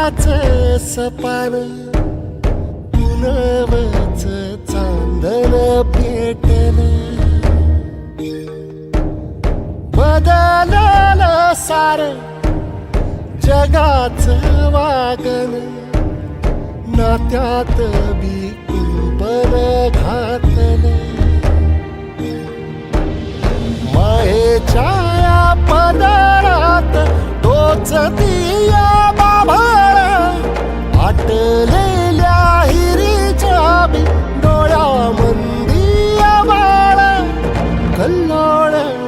प्रेमाच सपान पुनवच चांदन Peyton. बदलल सार जगाच wagon नात्यात बी morning